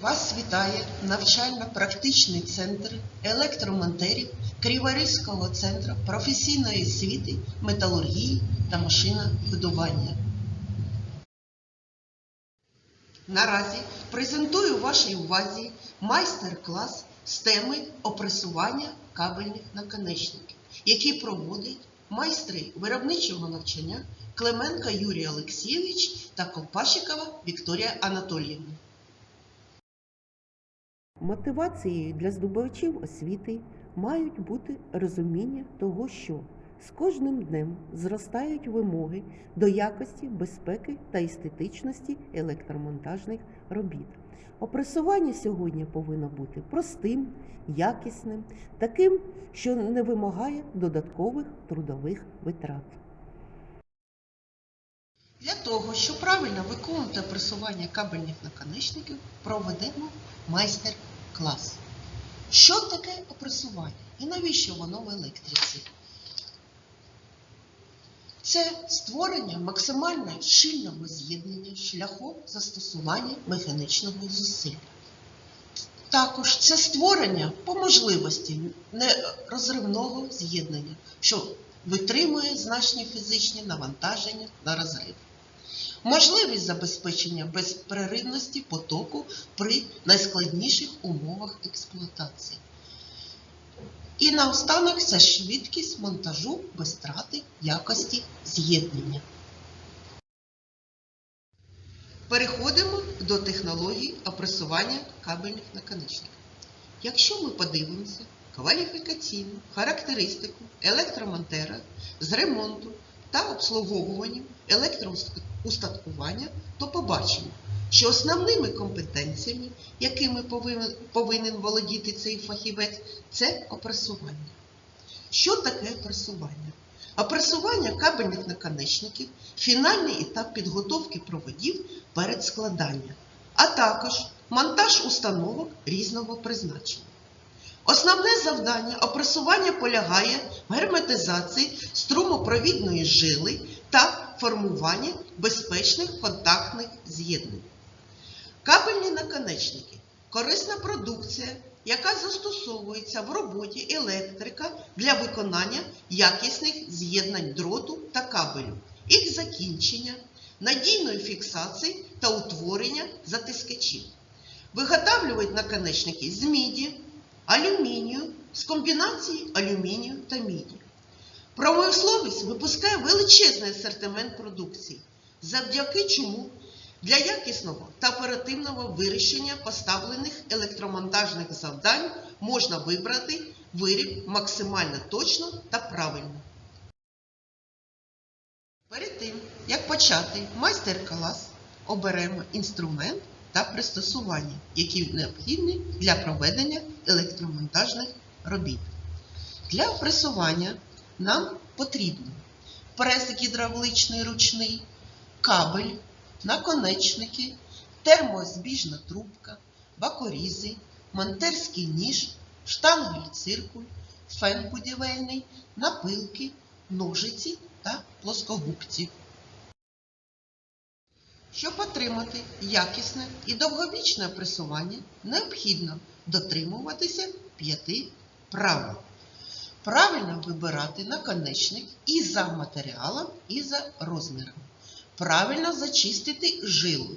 Вас вітає навчально-практичний центр електромонтерів Криворізького центру професійної освіти, металургії та машинобудування. Наразі презентую вашій увазі майстер-клас з теми опресування кабельних наконечників, який проводить майстри виробничого навчання Клименко Юрій Олексійович та Колпашикова Вікторія Анатоліївна. Мотивацією для здобувачів освіти мають бути розуміння того, що з кожним днем зростають вимоги до якості, безпеки та естетичності електромонтажних робіт. Опресування сьогодні повинно бути простим, якісним, таким, що не вимагає додаткових трудових витрат. Для того, щоб правильно виконувати опресування кабельних наконечників, проведемо майстер-клас. Що таке опресування і навіщо воно в електриці? Це створення максимально щільного з'єднання шляхом застосування механічного зусилля. Також це створення по можливості нерозривного з'єднання, що витримує значні фізичні навантаження на розрив. Можливість забезпечення безперервності потоку при найскладніших умовах експлуатації. І наостанок це швидкість монтажу без втрати якості з'єднання. Переходимо до технології опресування кабельних наконечників. Якщо ми подивимося кваліфікаційну характеристику електромонтера з ремонту та обслуговуванням електроустаткування, то побачимо, що основними компетенціями, якими повинен володіти цей фахівець, це опресування. Що таке опресування? Опресування кабельних наконечників фінальний етап підготовки проводів перед складанням, а також монтаж установок різного призначення. Основне завдання опресування полягає в герметизації струмопровідної жили та формуванні безпечних контактних з'єднань. Кабельні наконечники корисна продукція, яка застосовується в роботі електрика для виконання якісних з'єднань дроту та кабелю, їх закінчення, надійної фіксації та утворення затискачів. Виготовлюють наконечники з міді, алюмінію, з комбінації алюмінію та міді. Промисловість випускає величезний асортимент продукції, завдяки чому для якісного та оперативного вирішення поставлених електромонтажних завдань можна вибрати виріб максимально точно та правильно. Перед тим, як почати майстер-клас, оберемо інструмент та пристосування, які необхідні для проведення електромонтажних робіт. Для пресування нам потрібно прес гідравличний ручний, кабель, наконечники, термозбіжна трубка, бакорізи, монтерський ніж, штангель-циркуль, фен будівельний, напилки, ножиці та плоскогубці. Щоб отримати якісне і довговічне пресування, необхідно дотримуватися п'яти правил. Правильно вибирати наконечник і за матеріалом, і за розміром. Правильно зачистити жилу.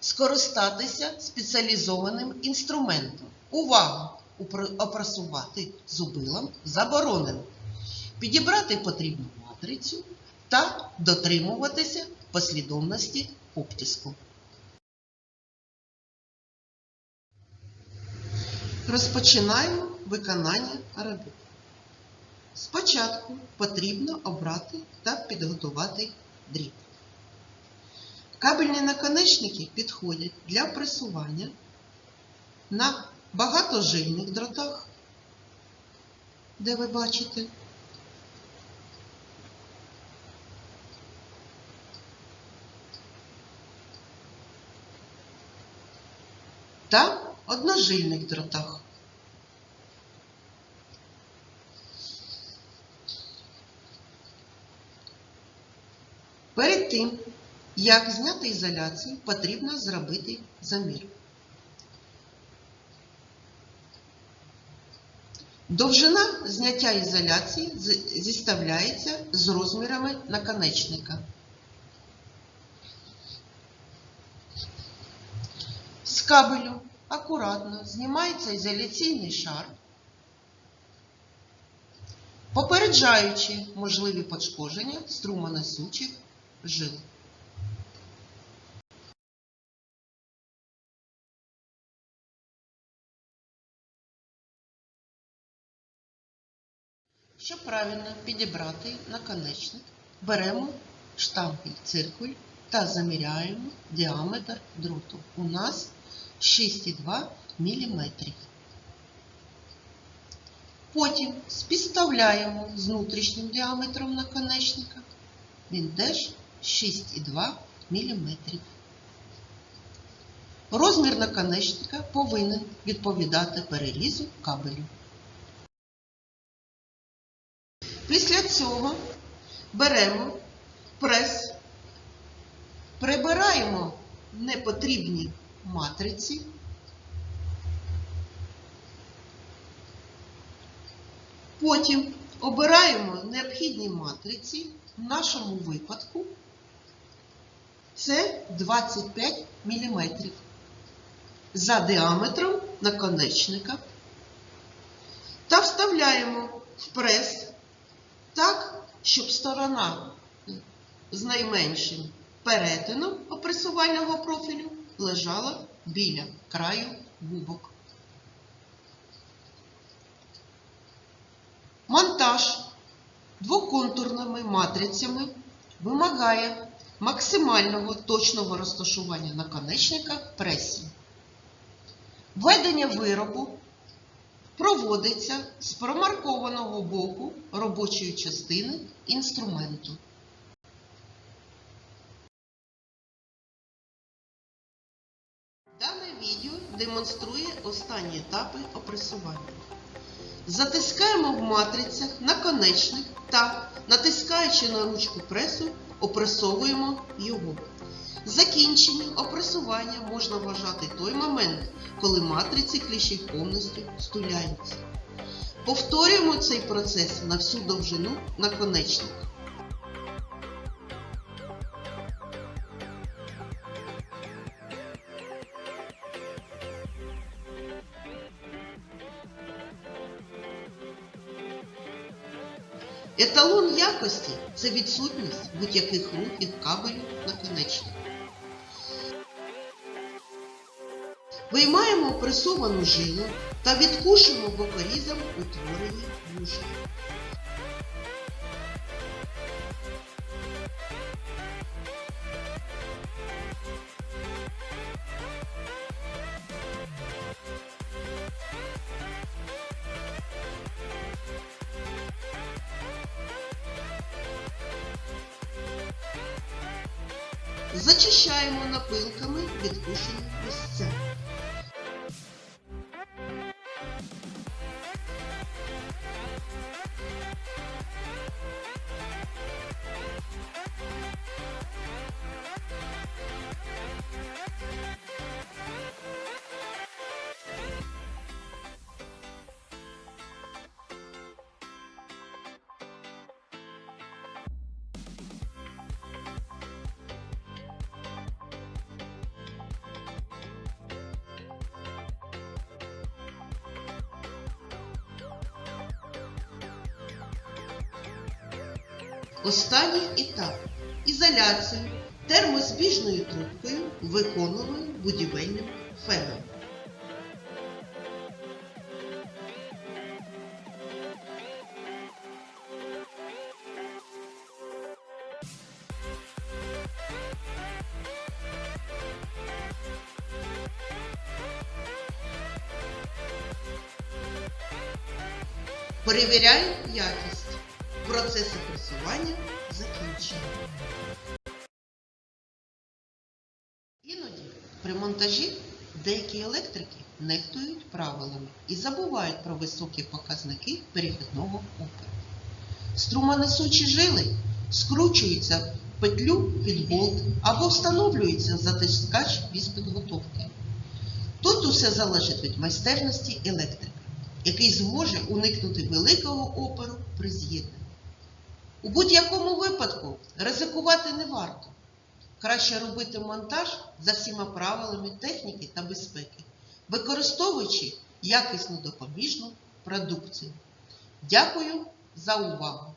Скористатися спеціалізованим інструментом. Увага! Упр- Опрасувати зубилом заборонено. Підібрати потрібну матрицю та дотримуватися послідовності обтиску. Розпочинаємо виконання робіт. Спочатку потрібно обрати та підготувати дріт. Кабельні наконечники підходять для пресування на багатожильних дротах, де ви бачите, та одножильних дротах. Перед тим, як зняти ізоляцію, потрібно зробити замір. Довжина зняття ізоляції зіставляється з розмірами наконечника. З кабелю акуратно знімається ізоляційний шар, попереджаючи можливі пошкодження струмоносючих жил. Щоб правильно підібрати наконечник, беремо штампель циркуль та заміряємо діаметр дроту. У нас 6,2 мм. Потім співставляємо з внутрішнім діаметром наконечника. Він теж 6,2 мм. Розмір наконечника повинен відповідати перерізу кабелю. Після цього беремо прес, прибираємо непотрібні матриці, потім обираємо необхідні матриці. В нашому випадку це 25 мм за діаметром наконечника та вставляємо в прес так, щоб сторона з найменшим перетином опресувального профілю лежала біля краю губок. Монтаж двоконтурними матрицями вимагає максимального точного розташування наконечника пресі. Введення виробу проводиться з промаркованого боку робочої частини інструменту. Дане відео демонструє останні етапи опресування. Затискаємо в матрицях наконечник та, натискаючи на ручку пресу, опресовуємо його. Закінченням опресування можна вважати той момент, коли матриці кліщів повністю стуляються. Повторюємо цей процес на всю довжину наконечника. Еталон якості це відсутність будь-яких рухів кабелів наконечника. Виймаємо пресовану жилу та відкушуємо бокорізом утворені вушки. Зачищаємо напилками відкушені місця. Останній етап ізоляцію термозбіжною трубкою виконували будівельним феном. Перевіряємо якість. Процес опресування закінчено. Іноді при монтажі деякі електрики нехтують правилами і забувають про високі показники перехідного опору. Струмонесучі жили скручуються в петлю під болт або встановлюється затискач без підготовки. Тут усе залежить від майстерності електрика. який зможе уникнути великого опору при з'єднанні. У будь-якому випадку ризикувати не варто. Краще робити монтаж за всіма правилами техніки та безпеки, використовуючи якісну допоміжну продукцію. Дякую за увагу!